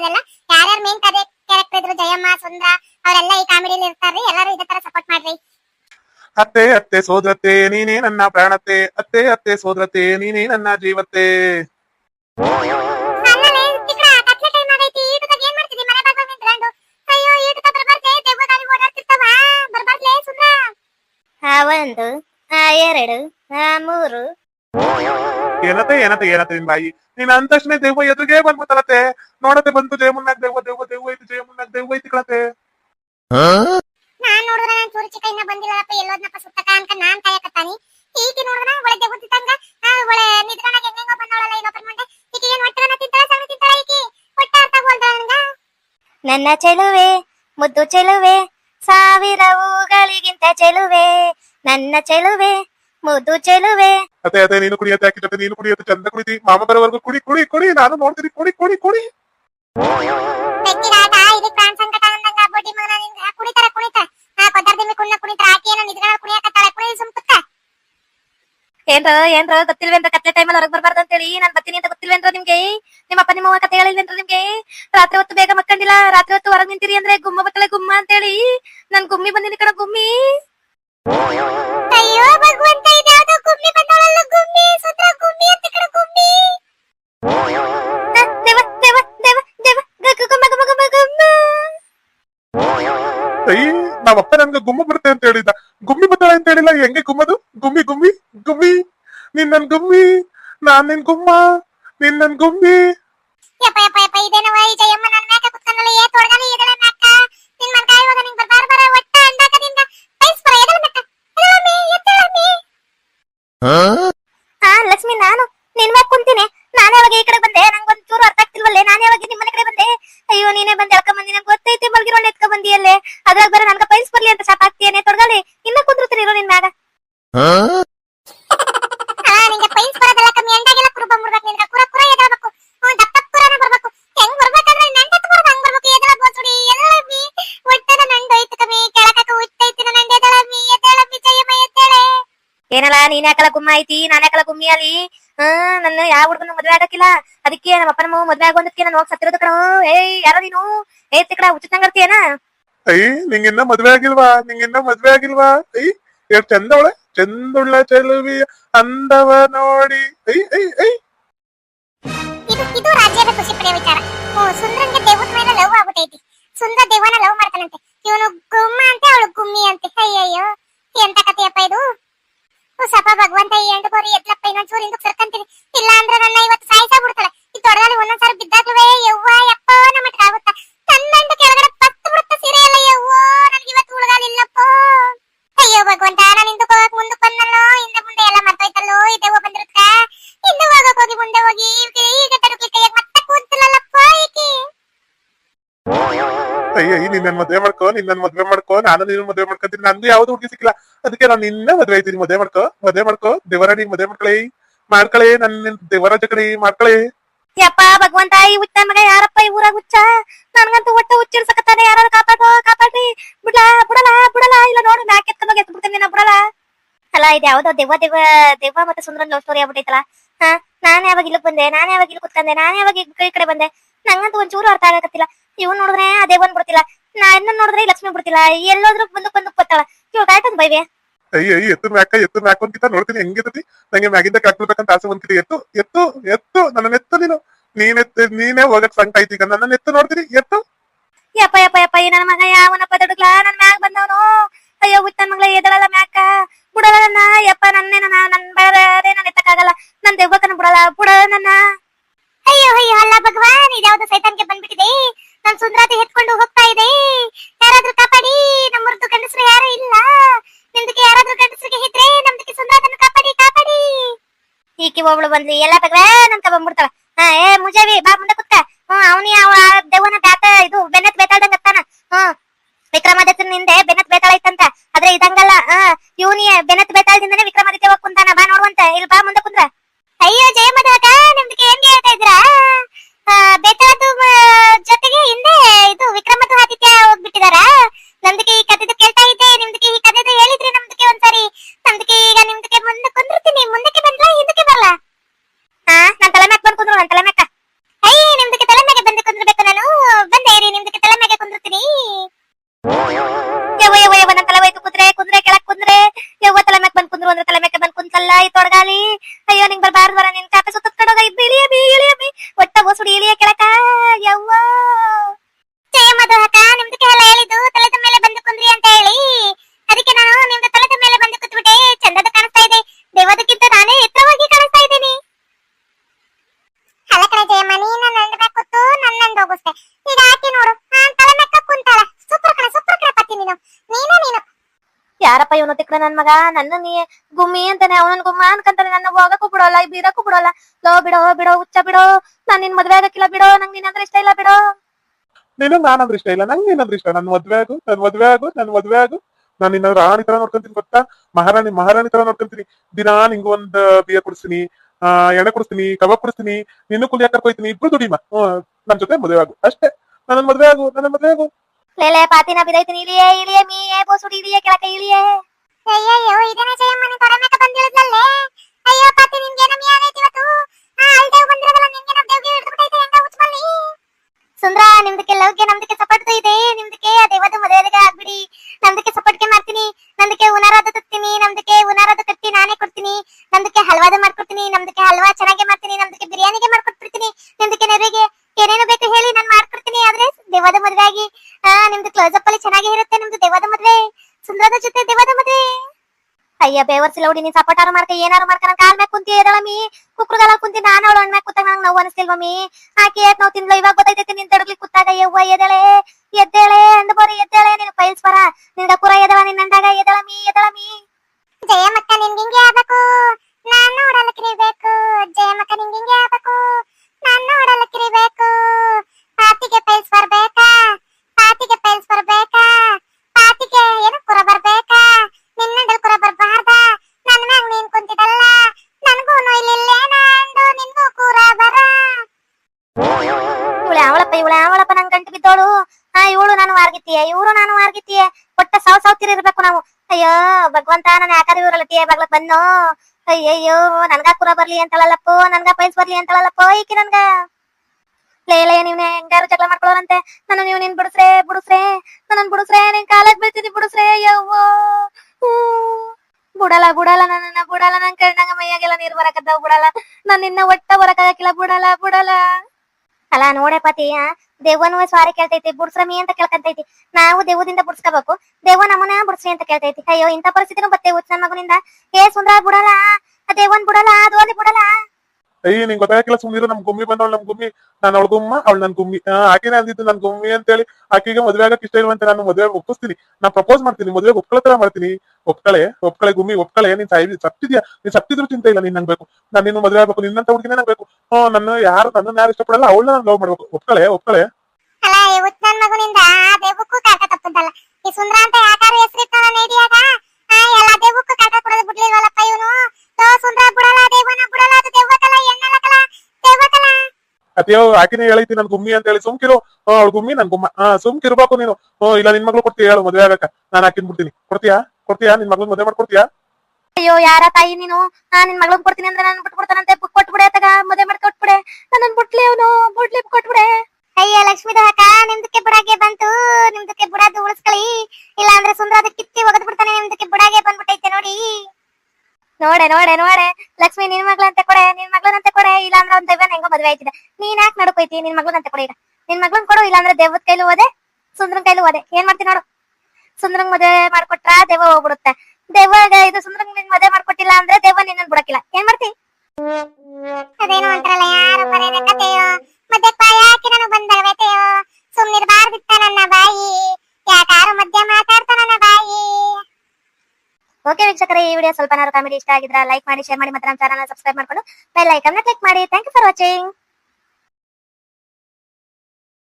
ಅದೆಲ್ಲ ಯಾರ್ಯಾರ ಮೇನ್ ಕತೆ ಕ್ಯಾರೆಕ್ಟರ್ ಇದ್ರು ಜಯಮ್ಮ ಸುಂದ್ರ ಅವರೆಲ್ಲ ಈ ಕಾಮಿಡಿಲಿ ಇರ್ತಾರ್ರಿ ಎಲ್ಲರೂ ಇದೇ ತರ ಸಪೋರ್ಟ್ ಮಾಡ್ರಿ. ಅತ್ತೆ ಅತ್ತೆ ಸೋದರತ್ತೆ ನೀನೇ ನನ್ನ ಪ್ರಾಣತೆ ಅತ್ತೆ ಅತ್ತೆ ಸೋದ್ರತೆ ನೀನೇ ನನ್ನ ಜೀವತೆ ಒಂದು ಆ ಎರಡು ಆ ಮೂರು. ಏನತ್ತೆ ಏನತ್ತೆ ಏನತ್ತೆ ನಿನ್ ಬಾಯಿ? ನೀನ್ ಅಂದ ತಕ್ಷಣ ದೆವ್ವ ಎದುರಿಗೆ ನೋಡತ್ತೆ ಬಂತು ಜಯಮುನ್ನಾಗ ದೆವ್ವ ದೆವ್ವ ದೆವ್ವ ಐತಿ ಜಯಮುನ್ನಾಗ ದೆವ್ವ ಐತಿ ಕಳತೆ ನಾನ್ ನೋಡಿದ್ರ ನನ್ ಚೂರು ಚಿಕ್ಕ ಇನ್ನ ಬಂದಿಲ್ಲಪ್ಪ ಎಲ್ಲೋದ್ನಪ್ಪ ಸುತ್ತಕ ನಾನ್ ಕಾಯಕತ್ತಾನಿ. ಈಕಿ ನೋಡಿದ್ರ ಒಳ್ಳೆ ದೆವ್ವ ತಿಂತಂಗ ಒಳ್ಳೆ ನಿದ್ರಾಗ ಹೆಂಗೆಂಗೋ ಬಂದವಳಲ್ಲ ಇನ್ನೊಬ್ಬರ ಮುಂದೆ. ಈಕಿ ಏನ್ ಹೊಟ್ಟೆನ ತಿಂತಾಳ ಸಣ್ಣ ತಿಂತಾಳ ಈಕಿ? ಹೊಟ್ಟೆ ಅರ್ಥ ಹೋಲ್ದ ನನ್ಗ ನನ್ನ ಚೆಲುವೆ ಮುದ್ದು ಚೆಲುವೆ ಸಾವಿರ ಹೂಗಳಿಗಿಂತ ಚೆಲುವೆ. ನನ್ನ ಚೆಲುವೆ ಮುದ್ದು ಚೆಲುವೆ. ಅತ್ತೆ ಅತ್ತೆ ನೀನು ಕುಡಿಯತ್ತೆ ಆಕಿ ಜೊತೆ ನೀನು ಕುಡಿಯತ್ತೆ ಚಂದ ಕುಡಿತಿ. ಮಾಮ ಬರೋವರೆಗೂ ಕುಡಿ ಕುಡಿ ಕುಡಿ ನಾನು ನೋಡ್ತೀನಿ ಕುಡಿ ಕುಡಿ ಕುಡಿ. ಬೆಕ್ಕಿರಾಟ ಇದಕ್ಕೆ ಪ್ರಾಣ ಸಂಕಟ ಅಂದಂಗ ಬಡ್ಡಿ ಮಗನ ನಿನ್ಗ ಕುಣಿತಾರ ಕುಣಿತಾರ ನಾ ಕೊದ್ದಾರ್ದಿಮ್ಮಿ ಕುಣ್ಣ ಕುಣಿತಾರ ಆಕಿ ಏನೋ ನಿದ್ರಾಗ ಕುಣಿಯಕತ್ತಾಳ ಕುಣಿ ಸುಮ್ ಕುತ್ತ ಏನ್ರ ಏನ್ರ ಗೊತ್ತಿಲ್ವೇನ್ರ ಕತ್ಲೆ ಟೈಮಲ್ಲಿ ಹೊರಗೆ ಬರಬಾರ್ದು ಅಂತೇಳಿ? ನಾನು ಬರ್ತೀನಿ ಅಂತ ಗೊತ್ತಿಲ್ವೇನ್ರ ನಿಮ್ಗೆ? ನಿಮ್ಮ ಅಪ್ಪ ನಿಮ್ಮ ಕತೆ ಹೇಳಿಲ್ವೇನ್ರ ನಿಮ್ಗೆ? ರಾತ್ರಿ ಹೊತ್ತು ಬೇಗ ಮಕ್ಕಂಡಿಲ್ಲ ರಾತ್ರಿ ಹೊತ್ತು ಹೊರಗ್ ನಿಂತಿರಿ ಅಂದ್ರೆ ಗುಮ್ಮ ಬತ್ತಳೆ ಗುಮ್ಮ ಅಂತೇಳಿ? ನನ್ ಗುಮ್ಮಿ ಬಂದಿನಿ ಕಣ ಗುಮ್ಮಿ. ಅಯ್ಯೋ, ಭಗವಂತ, ಇದ್ಯಾವುದೋ ಗುಮ್ಮಿ ಬಂದವಳಲ್ಲ, ಗುಮ್ಮಿ, ಸುಂದ್ರ ಗುಮ್ಮಿ ಗುಮ್ಮಿ. ದೇವ ದೇವ ನಮ್ಮಪ್ಪ ನನ್ಗೆ ಗುಮ್ಮ ಬರುತ್ತೆ ಅಂತ ಹೇಳಿದ ಗುಮ್ಮಿ ಬರ್ತಾಳೆ ಅಂತ ಹೇಳಿಲ್ಲ, ಹೆಂಗೆ ಗುಮ್ಮದು? ಗುಮ್ಮಿ ಗುಮ್ಮಿ ಗುಮ್ಮಿ. ನಿನ್ ನನ್ ಗುಮ್ಮಿ, ನಾನ್ ನಿನ್ ಗುಮ್ಮ ನಿನ್ ನನ್ ಗುಮ್ಮಿ. ಹಾ? ಲಕ್ಷ್ಮಿ ನಾನು ನಿನ್ ಮ್ಯಾಗ್ ಕುಂತೀನಿ. ನಾನು ಯಾವಾಗ ಈ ಕಡೆ ಬಂದೆ? ನಂಗೊಂದ್ ಚೂರು ಅರ್ಥ ಆಗ್ತಿಲ್ವಲ್ಲೇ? ನಾನು ಯಾವಾಗ ನಿಮ್ಮ ಮನೆ ಕಡೆ ಬಂದೆ? ಅಯ್ಯೋ ನೀನೇ ಬಂದೆ ಎಳ್ಕೊಂಡ್ ಬಂದಿ. ನಂಗೆ ಗೊತ್ತೈತಿ ಮಲ್ಗಿರೋಣ ಎತ್ಕೊಂಡ್ ಬಂದಿಯಲ್ಲೇ ಅದ್ರಾಗ ಬರೋ ನನ್ಗ ಪೈಲ್ಸ್ ಬರ್ಲಿ ಅಂತ ಶಾಪ್ ಹಾಕ್ತೀಯನೆ ತೊಡಗಾಲಿ ಇನ್ನ ಕುಂದ್ರತೀನಿ ಇರೋ ನಿನ್ ಮ್ಯಾಗ? ನೀನ್ ಯಾಕಲ ಗುಮ್ಮ ಐತಿ ನಾನ್ ಯಾಕಲ ಗುಮ್ಮಿ ಅಲ್ಲಿ? ಹಾ ನನ್ನ ಯಾವ ಹುಡುಗನ ಮದ್ವೆ ಆಗಕ್ಕಿಲ್ಲ. ಅದಕ್ಕೆ ನಮ್ಮ ಅಪ್ಪನ ಮದ್ವೆ ಆಗೋದಕ್ಕೆ ನಾನು ಹೋಗಿ ಸತ್ತಿರೋದು ಕಣ. ಏಯ್ ಯಾರ ನೀನು? ಏ ತಿಕ್ಕಡ ಉಚಿತಂಗರ್ತೀಯನ ಅಯ್ಯ ನಿಂಗಿನ್ನ ಮದ್ವೆ ಆಗಿಲ್ವಾ? ನಿಂಗಿನ್ನ ಮದ್ವೆ ಆಗಿಲ್ವಾ? ಅಯ್ಯ ಎಷ್ಟ್ ಚಂದ ಅವಳೆ ಚಂದುಳ್ಳ ಚೆಲುವಿ ಅಂದವ ನೋಡಿ. ಅಯ್ಯ ಅಯ್ಯ ಅಯ್ಯ. ಇದು ಇದು ರಾಜ್ಯದ ಖುಷಿ ಪಡೆಯ ವಿಚಾರ. ಓ ಸುಂದ್ರಂಗೆ ದೇವದ ಮೇಲೆ ಲವ್ ಆಗುತ್ತೈತಿ ಸುಂದರ ದೇವನ ಲವ್ ಮಾಡ್ತಾನಂತೆ. ಇವನು ಗುಮ್ಮ ಅಂತೆ ಅವಳು ಗುಮ್ಮಿ ಅಂತೆ. ಅಯ್ಯಯ್ಯೋ ಎಂತ ಕಥೆಯಪ್ಪ ಇದು? ಸಪ ಭಗವಂತ ಬೋರಿ ಎದ್ಲಪ್ಪ ಇನ್ನೊಂಚೂರು ಹಿಂದಕ್ಕೆ ಸರ್ಕಂತೀನಿ. ಇಲ್ಲ ಅಂದ್ರೆ ನನ್ನ ಇವತ್ತು ಸಾಯಿಸಾ ಬಿಡ್ತಾಳೆ ಈ ತೊಡದಲ್ಲಿ ಒಂದೊಂದ್ಸಾರಿ ಬಿದ್ದಾಗ್ಲುವೆ, ಯವ್ವ, ಯಪ್ಪ, ನಮ್ಮ ಮಟ್ಟ ಆಗುತ್ತಾ? ನನ್ನ ಅಂಟು ಕೆಳಗಡೆ ಪತ್ತು ಬಿಡುತ್ತ ಸೀರೆ ಎಲ್ಲ, ಯವ್ವೋ, ನನ್ಗೆ ಇವತ್ತು ಉಳ್ಗಾಲಿಲ್ಲಪ್ಪ. ಅಯ್ಯೋ, ಭಗವಂತ, ನಾನು ಹಿಂದಕ್ಕೆ ಹೋಗಕ್ ಮುಂದಕ್ಕೆ ಬಂದಲ್ಲೋ? ಹಿಂದೆ ಮುಂದೆ ಎಲ್ಲ ಮರ್ತೋಯ್ತಲ್ಲೋ? ಇದೆ ಬಂದಿರುತ್ತ? ಹಿಂದೆ ಹೋಗಕ್ ಹೋಗಿ, ಮುಂದೆ ಹೋಗಿ ಈಗ ಈಗ ತಡುಕಿ ಕೈಯಾಗ ಮತ್ತೆ ಕೂತಿಲ್ಲಲ್ಲಪ್ಪ ಈಕಿ? ಅಯ್ಯೋ ಅಯ್ಯ ನಿನ್ನ ಮದ್ವೆ ಮಾಡ್ಕೋ ನಿನ್ನ ಮದ್ವೆ ಮಾಡ್ಕೋ, ನಾನು ನಿನ್ನ ಮದ್ವೆ ಮಾಡ್ಕೊಂತೀನಿ, ನಂದು ಯಾವ್ದು ಹುಡುಗಿ ಸಿಕ್ಕಿಲ್ಲ. ಅದಕ್ಕೆ ನಾನು ನಿನ್ನ ಮದ್ವೆ ಆಯ್ತೀನಿ. ಮದ್ವೆ ಮಾಡ್ಕೋ ಮದ್ವೆ ಮಾಡ್ಕೋ. ದೇವರಾಣಿ ಮದ್ವೆ ಮಾಡ್ಕೊಳ್ಳಿ ಮಾಡ್ಕೊಳ್ಳಿ ನನ್ನ ದೇವರ ಕಡೆ ಮಾಡ್ಕೊಳ್ಳಿ ಯಪ್ಪ, ಭಗವಂತ, ಈ ಹುಚ್ಚ ಮಗ ಯಾರಪ್ಪ ಈ ಊರಾಗ ಹುಚ್ಚ? ನನ್ಗಂತೂ ಒಟ್ಟ ಹುಚ್ಚಿಡ್ಸಕತ್ತಾನೆ. ಯಾರು ಕಾಪಾಡೋ ಕಾಪಾಡ್ರಿ. ಬಿಡ್ಲಾ ಬಿಡಲ್ಲ ಬಿಡಲ್ಲ ಇಲ್ಲ ನೋಡು ನಾ ಎತ್ಕೊಂಡು ಹೋಗಿ ಎತ್ತು ಬಿಡ್ತೇನೆ ನಾ ಬಿಡಲ್ಲ ಅಲ್ಲ, ಇದು ಯಾವ್ದೋ ದೆವ್ವ ದೆವ್ವ ದೆವ್ವ ಮತ್ತೆ ಸುಂದರ ಲವ್ ಸ್ಟೋರಿ ಆಗ್ಬಿಟ್ಟೈತಲ್ಲ. ಹಾ, ನಾನು ಯಾವಾಗ ಇಲ್ಲಿ ಬಂದೆ? ನಾನು ಯಾವಾಗ ಇಲ್ಲಿ ಕುತ್ಕಂದೆ? ನಾನು ಯಾವಾಗ ಈ ಕಡೆ ಬಂದೆ? ನಂಗಂತೂ ಒಂಚೂರು ಅರ್ಥ ಆಗಕತ್ತಿಲ್ಲ. ಇವ್ ನೋಡಿದ್ರೆ ಆ ದೇವನ್ ಬಿಡ್ತಿಲ್ಲ ನಾ ಇನ್ನ ನೋಡಿದ್ರೆ ಲಕ್ಷ್ಮಿ ಬಿಡ್ತಿಲ್ಲ ಎಲ್ಲೋದ್ರು ಬಂದು ಬಂದು ಬತ್ತಾಳ ಇವಾಗ ಆಯ್ತು ಬೈವೆ. ಅಯ್ಯ ಅಯ್ಯ ಎತ್ತು ಮ್ಯಾಕ ಎತ್ತು ಮ್ಯಾಕ್ ಒಂದ್ಕಿತ ನೋಡ್ತೀನಿ. ಹೆಂಗಿರ್ತತಿ ನಂಗೆ ಮ್ಯಾಗಿಂದ ಕಾಕ್ಬಿಡ್ಬೇಕಂತ ಆಸೆ ಒಂದ್ಕಿತ ಎತ್ತು ಎತ್ತು ಎತ್ತು. ನನ್ನ ಎತ್ತು ನೀನು. ನೀನ್ ಎತ್ತು ನೀನೇ ಹೋಗಕ್ ಸಂಕ ಐತಿ ಈಗ ನನ್ನ ಎತ್ತು ನೋಡ್ತೀನಿ. ಎತ್ತು. ಯಪ್ಪ ಯಪ್ಪ ಯಪ್ಪ ನನ್ನ ಮಗ ಯಾವನಪ್ಪ ದೊಡ್ಡಗ್ಲ ನನ್ ಮ್ಯಾಗ ಬಂದವನು. ಅಯ್ಯೋ ಗುತ್ತ ಮಗಳ ಎದಳಲ್ಲ ಮ್ಯಾಕ? ಬಿಡಲ್ಲ ನನ್ನ ಯಪ್ಪ ನನ್ನೇ ನನ್ನ ನನ್ ಬೇರೆ ನಾನು ಎತ್ತಕ್ಕಾಗಲ್ಲ. ನನ್ ದೆವ್ವಕ್ಕನ ಬಿಡಲ್ಲ ಬಿಡಲ್ಲ ನನ್ನ ಅಯ್ಯೋ ಅಯ್ಯೋ ಅಲ್ಲ ಭಗವಾನ್ ಇದ್ಯಾವ್ದು ಸೈತಾನ್ಗೆ ಬಂದ್ಬಿಟ್ಟಿದೆ. ನನ್ ಸುಂದ್ರಾತಿ ಎತ್ಕೊಂಡು ಹೋಗ್ತಾ ಇದೆ. ಯಾರಾದ್ರೂ ಕಾಪಾಡಿ. ನಮ್ಮರ್ದು ಗಂಡಸರು ಯಾರು ಇಲ್ಲ. ನಿಮ್ದಕ್ಕೆ ಯಾರಾದ್ರೂ ಗಂಡಸರಿಗೆ ಇದ್ರೆ ನಮ್ದಕ್ಕೆ ಸುಂದ್ರಾತನ ಕಾಪಾಡಿ ಕಾಪಾಡಿ. ಈಕೆ ಒಬ್ಳು ಬಂದ್ಲಿ. ಎಲ್ಲ ತಗವೆ ನನ್ ಬಂದ್ಬಿಡ್ತಾಳ. ಹಾ, ಏ, ಮುಜಾವಿ, ಬಾ, ಮುಂದೆ ಕುತ್ತ ಹ್ಮ್, ಅವನಿ ಅವ ಅವನು ತಿಕ್ಕಡ ನನ್ ಮಗ? ನನ್ನ ನೀ ಗುಮ್ಮಿ ಅಂತಾನೆ. ಅವನನ್ ಗುಮ್ಮ ಅನ್ಕಂತಾನೆ. ನನ್ನ ಹೋಗಕ್ಕೂ ಬಿಡೋಲ್ಲ ಬೀರಕ್ಕೂ ಬಿಡೋಲ್ಲ ಲೋ, ಬಿಡೋ ಬಿಡೋ, ಹುಚ್ಚ, ಬಿಡೋ. ನಾನ್ ನಿನ್ ಮದ್ವೆ ಆಗಕ್ಕಿಲ್ಲ, ಬಿಡೋ. ನಂಗ್ ನೀನ್ ಅಂದ್ರೆ ಇಷ್ಟ ಇಲ್ಲ, ಬಿಡೋ. ನಿನಗ್ ನಾನಂದ್ರೆ ಇಷ್ಟ ಇಲ್ಲ. ನಂಗೆ ನಿನ್ನಂದ್ರೆ ಇಷ್ಟ. ನನ್ ಮದ್ವೆ ಆಗು, ನನ್ ಮದ್ವೆ ಆಗು, ನನ್ ಮದ್ವೆ ಆಗು. ನಾನು ನಿನ್ನ ರಾಣಿ ತರ ನೋಡ್ಕೊಂತೀನಿ, ಗೊತ್ತಾ? ಮಹಾರಾಣಿ ಮಹಾರಾಣಿ ತರ ನೋಡ್ಕೊಂತೀನಿ. ದಿನಾ ನಿಂಗ ಒಂದ್ ಬಿಯರ್ ಕುಡಿಸ್ತೀನಿ, ಆ, ಎಣ್ಣೆ ಕುಡಿಸ್ತೀನಿ, ಕಬಾಬ್ ಕುಡಿಸ್ತೀನಿ, ನಿನ್ನ ಕುಲಿಯಾಕ ಕರ್ಕೊಯ್ತೀನಿ ಇಬ್ರು ದುಡಿಮ. ನನ್ ಜೊತೆ ಮದ್ವೆ ಆಗು. ಅಷ್ಟೇ. ನನ್ನ ಮದ್ವೆ ಆಗು ನನ್ನ ಮದ್ವೆ ಆಗು. ಲೇಲೆ ಪಾತಿನ ಬಿದೈತೀನಿ ಇಳಿಯೇ ಇಳಿಯೇ ಮೀ ಏ ಬೋಸುಡಿ ಇಳಿಯೇ ಕೆಳಕ ಇಳಿಯೇ ಅಯ್ಯಯ್ಯೋ ಇದನ್ನ ಜಯಮ್ಮನ ತೊಡಮೇಕ ಬಂದಿಳಿದ್ಲಲ್ಲೇ ಅಯ್ಯೋ ಪಾತಿ ನಿಮ್ಗೆ ನಮ್ ಆಗೈತಿ ಇವತ್ತು? ಆ ಅಲ್ದೇವ್ ಬಂದಿರದಲ್ಲ ನಿಮ್ಗೆ ನಮ್ಮ ದೇವ್ಗೆ ಹಿಡ್ದು ಬಿಟ್ಟೈತೆ ಹೆಂಗ ಹುಚ್ಚಬಲ್ಲಿ ಸುಂದ್ರ ನಿಮ್ದಕ್ಕೆ ಲವ್ಗೆ ನಮ್ದಕ್ಕೆ ಸಪೋರ್ಟ್ ಇದೆ ನಿಮ್ದಕ್ಕೆ ದೇವದ ಮದುವೆಗೆ ಆಗ್ಬಿಡಿ. ನಮ್ದಕ್ಕೆ ಸಪೋರ್ಟ್ಗೆ ಮಾಡ್ತೀನಿ ನಮ್ದಕ್ಕೆ ಉನಾರಾದ ತತ್ತೀನಿ ನಮ್ದಕ್ಕೆ ಉನಾರಾದ ತತ್ತಿ ನಾನೇ ಕೊಡ್ತೀನಿ ನಮ್ದಕ್ಕೆ ಹಲ್ವಾದ ಮಾಡ್ಕೊಡ್ತೀನಿ ನಮ್ದಕ್ಕೆ ಹಲ್ವಾ ಚೆನ್ನಾಗಿ ಮಾಡ್ತೀನಿ ನಮ್ದಕ್ಕೆ ಬಿರಿಯಾನಿಗೆ ಮಾಡ್ಕೊಟ್ಬಿಡ್ತೀನಿ ನಿಮ್ದಕ್ಕೆ ನೆರಿಗೆ ಏನೇನು ಬೇಕು ಹೇಳಿ ನಾನು ಮಾಡ್ಕೊಡ್ತೀನಿ ಆದ್ರೆ ದೇವದ ಮದುವೆ ಆಗಿ ಆ ನಿಮ್ದು ಕ್ಲೋಸಪ್ ಅಲ್ಲಿ ಚೆನ್ನಾಗಿ ಇರುತ್ತೆ ನಿಮ್ದು ದೇವದ ಮದ್ವೆ. ಸುಂದರದ ಜೊತೆ ದೇವದ ಮದ್ವೆ. ಅಯ್ಯ, ಬೇವರ್ಸ್ ಲೌಡಿ ನೀನ್ ಸಪೋರ್ಟಾರು ಮಾಡ್ಕ, ಏನಾರು ಮಾಡ್ಕ ಕಾಲ್ ಮ್ಯಾಗ ಕುಂತಿ ಮೀ ಕುಕ್ರದಲ್ಲ ಕುಂತಿ ನಾನು ಅವಳು ಅಣ್ಣ ಕೂತಾಗ ನಂಗೆ ನೋವು ಅನಿಸ್ತಿಲ್ವಮ್ಮಿ ಆಕೆ ಏತ್ ನಾವು ತಿನ್ಲ ಇವಾಗ ಗೊತ್ತೈತೈತಿ ನಿನ್ ತಡಗ್ಲಿ ಕೂತಾಗ, ಯವ್ವ ಎದಳೆ ಎದ್ದೇಳೆ, ಅಂದ ಬರೀ ಎದ್ದೇಳೆ, ನಿನ್ ಫೈಲ್ಸ್ ಬರ ನಿನ್ಗ ಕುರ ಎದಳ ನಿನ್ನಂದಾಗ ಎದಳಮಿ ಎದಳಮಿ ಜಯಮ್ಮಕ್ಕ ನಿನ್ಗೆ ಹಿಂಗೆ ಆಗ್ಬೇಕು. ನಾನ್ ನೋಡಲ್ಲ ಕಿರಿಬೇಕು. ಜಯಮ್ಮಕ್ಕ ನಿನ್ಗೆ ಹಿಂಗೆ ಆಗ್ಬೇಕು. ನಾನ್ ನೋಡಲ್ಲ ಕಿರಿಬೇಕು. ಫೈಲ್ಸ್ ಬರ್ಬೇಕಾ? ಪಾತಿಗೆ ಪೈಲ್ಸ್ ಬರ್ಬೇಕಾ? ಪಾತಿಗೆ ಏನು ಕುರ ಬರ್ಬೇಕಾ? ನಿನ್ನಂಡಲ್ ಕುರ ಬರ್ಬಾರ್ದ? ನನ್ ಮ್ಯಾಗ ನೀನ್ ಕುಂತಿದಲ್ಲ? ನನ್ಗೂ ಇಲ್ಲಿಲ್ಲೇನ ಅಂದು ನಿನ್ಗೂ ಕೂರ ಬರ. ಇವಳೆ ಅವಳಪ್ಪ ಇವಳೆ ಅವಳಪ್ಪ, ನಂಗ್ ಗಂಟು ಬಿದ್ದೋಳು. ಆ, ಇವಳು ನಾನು ವಾರ್ಗಿತ್ತೀಯ ಇವ್ರು ನಾನು ವಾರ್ಗಿತ್ತೀಯ ಒಟ್ಟ ಸಾವ್ ಸಾವ್ತಿರ್ ಇರ್ಬೇಕು ನಾವು. ಅಯ್ಯೋ, ಭಗವಂತ ನಾನು ಯಾಕಾರ ಇವರಲ್ಲ ಟಿಯ ಬಾಗ್ಲಕ್ ಬಂದು ಅಯ್ಯಯ್ಯೋ, ನನ್ಗ ಕುರ ಬರ್ಲಿ ಅಂತಳಲ್ಲಪ್ಪ, ನನ್ಗ ಪೈಲ್ಸ್ ಬರ್ಲಿ ಅಂತಳಲ್ಲಪ್ಪ, ಈಕಿ ನನ್ಗ. ಲೇ ನೀವ್ ಹೆಂಗಾರು ಜಗಳ ಮಾಡ್ಕೊಳ್ಳೋರಂತೆ ನಾನು ನೀವು ನಿನ್ ಬಿಡಿಸ್ರೆ ಬಿಡಿಸ್ರೆ. ನನ್ನ ಬಿಡಿಸ್ರೆ, ನಿನ್ ಕಾಲಕ್ ಬೀಳ್ತಿದ್ದಿ ಬಿಡಿಸ್ರೆ, ಯವ್ವೋ. ಬುಡಲ್ಲ ಬುಡಲ್ಲ ನನ್ನ ಬಿಡಲ್ಲ, ನನ್ ಕಣ್ಣಂಗ ಮೈಯಾಗೆಲ್ಲ ನೀರ್ ಬರಕತ್ತಾವ ಬಿಡಲ್ಲ. ನಾನ್ ನಿನ್ನ ಒಟ್ಟ ಬರಕಾಗಿಲ್ಲ ಬುಡಲ್ಲ ಬುಡಲ್ಲ. ಅಲ್ಲ, ನೋಡೆ ಪತಿ ದೇವನು ಸ್ವಾರಿ ಕೇಳ್ತೈತಿ ಬುಡ್ಸ್ರಮಿ ಅಂತ ಕೇಳ್ಕಂತೈತಿ. ನಾವು ದೇವದಿಂದ ಬುಡ್ಸ್ಕೋಬೇಕು. ದೇವ ನಮ್ಮನ ಬುಡ್ಸ್ರಿ ಅಂತ ಕೇಳ್ತೈತಿ. ಅಯ್ಯೋ, ಇಂಥ ಪರಿಸ್ಥಿತಿನೂ ಬರ್ತೇವೆ ನನ್ನ ಮಗನಿಂದ. ಏ ಸುಂದ್ರ, ಬುಡಲ್ಲ ದೇವನ್ ಬಿಡಲ್ಲ ಅದು ಅಲ್ಲಿ ಅಯ್ಯ ನಿಂಗ್ ಗೊತ್ತಾಗಿಲ್ಲ ಸುಮ್ಮನಿರು ನಮ್ ಗುಮ್ಮಿ ಬಂದವಳು, ನಮ್ ಗುಮ್ಮಿ. ನಾನು ಅವಳ ಗುಮ್ಮ, ಅವಳು ನನ್ ಗುಮ್ಮಿ. ಆಕೆನೆ ಅಂದಿದ್ದು ನನ್ ಗುಮ್ಮಿ ಅಂತೇಳಿ ಆಕೆಗೆ ಮದ್ವೆ ಆಗಕ್ಕೆ ಇಷ್ಟ ಇಲ್ವಂತೆ, ನಾನು ಮದ್ವೆ ಒಪ್ಪಿಸ್ತೀನಿ. ನಾ ಪ್ರಪೋಸ್ ಮಾಡ್ತೀನಿ ಮದುವೆ ಒಪ್ಕೊಳತರ ತರ ಮಾಡ್ತೀನಿ. ಒಪ್ಕಳೆ ಒಪ್ಕಳೆ, ಗುಮ್ಮಿ, ಒಪ್ಕಳೆ, ನೀನ್ ಸಾಯಿ ಸತ್ತಿದ್ಯಾ? ನೀನ್ ಸತ್ತಿದ್ರು ಚಿಂತೆ ಇಲ್ಲ, ನೀನ್ ನಂಗ್ ಬೇಕು. ನಾನು ನಿನ್ನ ಮದ್ವೆ ಆಗ್ಬೇಕು, ನಿನ್ನಂತ ಹುಡುಗಿನೇ ನಂಗ್ ಬೇಕು. ಹ್ಮ್ ನನ್ನ ಯಾರು ನನ್ನ ಯಾರು ಇಷ್ಟಪಡಲ್ಲ, ಅವಳನ್ನ ನಾನು ಲವ್ ಮಾಡ್ಬೇಕು. ಒಪ್ಕಳೆ ಒಪ್ಕಳೆ. ಅತ್ಯೋ ಆಕಿನೇ ಹೇಳೈತಿ ನನ್ ಗುಮ್ಮಿ ಅಂತ ಹೇಳಿ ಸುಮ್ಕಿರು. ಅವಳು ಗುಮ್ಮಿ ನನ್ ಗುಮ್ಮ. ಹಾ ಸುಮ್ಕಿರ್ಬೇಕು ನೀನು. ಹ್ಮ್ ಇಲ್ಲ ನಿನ್ ಮಗಳು ಕೊಡ್ತೀಯ? ಹೇಳು ಮದ್ವೆ ಆಗಕ್ಕ. ನಾನು ಹಾಕಿನ್ ಬಿಡ್ತೀನಿ. ಕೊಡ್ತೀಯಾ? ಕೊಡ್ತೀಯಾ? ನಿನ್ ಮಗಳು ಮದ್ವೆ ಮಾಡ್ಕೊಡ್ತೀಯಾ? ಅಯ್ಯೋ ಯಾರ ತಾಯಿ ನೀನು? ನಾ ನಿನ್ ಮಗಳನ್ ಕೊಡ್ತೀನಿ ಅಂದ್ರೆ ನಾನು ಬಿಟ್ಬಿಡ್ತಾನಂತೆ ಬುಕ್ ಕೊಟ್ಬಿಡೆ ತಗ ಮದುವೆ ಮಾಡಿ ಕೊಟ್ಬಿಡೆ. ನನ್ನ ಬುಟ್ಲಿ ಅವನು. ಬುಟ್ಲಿ ಕೊಟ್ಬಿಡೆ. ಅಯ್ಯ ಲಕ್ಷ್ಮೀ ದಹಕ ನಿಮ್ದಕ್ಕೆ ಬುಡಾಗೆ ಬಂತು. ನಿಮ್ದಕ್ಕೆ ಬುಡಾದು ಉಳಿಸ್ಕೊಳ್ಳಿ. ಇಲ್ಲ ಅಂದ್ರೆ ಸುಂದರ ಅದಕ್ಕೆ ಕಿತ್ತಿ ಒಗದ್ ಬಿಡ್ತಾನೆ ನಿಮ್ದಕ್ಕೆ ಬುಡಾಗೆ ಬಂದ್ಬಿಟ್ಟೈತೆ ನೋಡಿ. ನೋಡೆ ನೋಡೆ ನೋಡೆ. ಲಕ್ಷ್ಮಿ, ನಿನ್ ಮಗಳಂತೆ ಕೊಡೆ, ನಿನ್ ಮಗಳಂತೆ ಕೊಡೆ. ಇಲ್ಲ ಅಂದ್ರೆ ಒಂದ್ ದೈವನ ಹೆಂಗೋ ಮದ್ವೆ ಆಯ್ತಿದೆ. ನೀನ್ ಯಾಕೆ ನಡ್ಕೊಯ್ತಿ? ನಿನ್ ಮಗಳಂತೆ ಕೊಡೆ ಈಗ. ನಿನ್ ಮಗ್ಳನ್ ಕೊಡು ಇಲ್ಲ ಅಂದ್ರೆ ದೇವದ ಕೈಲೂ ಓದೆ ಸುಂದ್ರನ್ ಕೈಲೂ ಓದೆ ಏನ್ ಮಾಡ್ತೀನಿ ನೋಡು? ಸುಂದ್ರಂಗ್ ಮದ್ವೆ ಮಾಡ್ಕೊಟ್ರ ದೇವ ಹೋಗ್ಬಿಡುತ್ತೆ. ದೇವ ಇದು ಸುಂದ್ರಂಗ್ ನಿನ್ ಮದ್ವೆ ಮಾಡ್ಕೊಟ್ಟಿಲ್ಲ ಅಂದ್ರೆ ದೇವ ನಿನ್ನ ಬಿಡಕಿಲ್ಲ ಏನ್ ಮಾಡ್ತಿ? ಅದೇನು ಅಂತಾರಲ್ಲ ಕಾಮಿಡಿ ಇಷ್ಟ ಆಗಿದ್ರ ಲೈಕ್ ಮಾಡಿ ಶೇರ್ ಮಾಡಿ ಮತ್ತೆ ನಮ್ಮ ಚಾನಲ್ ಸಬ್ಸ್ಕ್ರೈಬ್ ಮಾಡ್ಕೊಂಡು ಬೆಲ್ ಐಕನ್ ಕ್ಲಿಕ್ ಮಾಡಿ. Thank you for watching